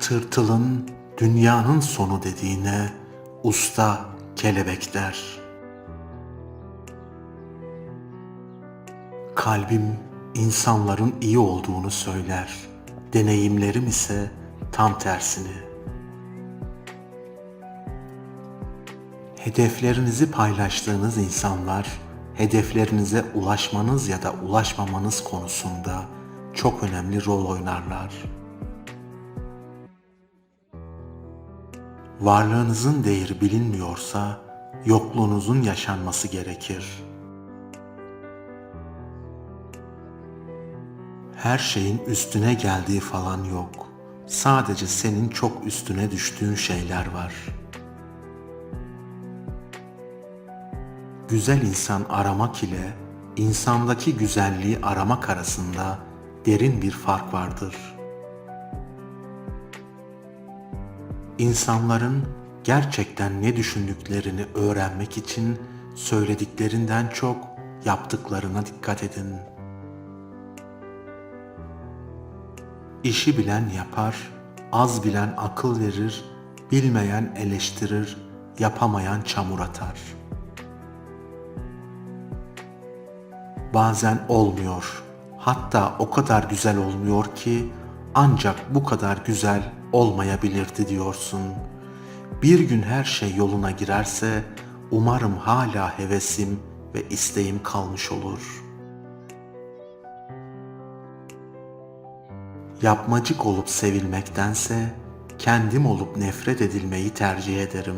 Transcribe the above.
Tırtılın dünyanın sonu dediğine usta kelebek der. Kalbim insanların iyi olduğunu söyler. Deneyimlerim ise tam tersini. Hedeflerinizi paylaştığınız insanlar hedeflerinize ulaşmanız ya da ulaşmamanız konusunda çok önemli rol oynarlar. Varlığınızın değeri bilinmiyorsa yokluğunuzun yaşanması gerekir. Her şeyin üstüne geldiği falan yok. Sadece senin çok üstüne düştüğün şeyler var. Güzel insan aramak ile insandaki güzelliği aramak arasında derin bir fark vardır. İnsanların gerçekten ne düşündüklerini öğrenmek için söylediklerinden çok yaptıklarına dikkat edin. İşi bilen yapar, az bilen akıl verir, bilmeyen eleştirir, yapamayan çamur atar. Bazen olmuyor. Hatta o kadar güzel olmuyor ki ancak bu kadar güzel olmayabilirdi diyorsun. Bir gün her şey yoluna girerse umarım hala hevesim ve isteğim kalmış olur.'' Yapmacık olup sevilmektense kendim olup nefret edilmeyi tercih ederim.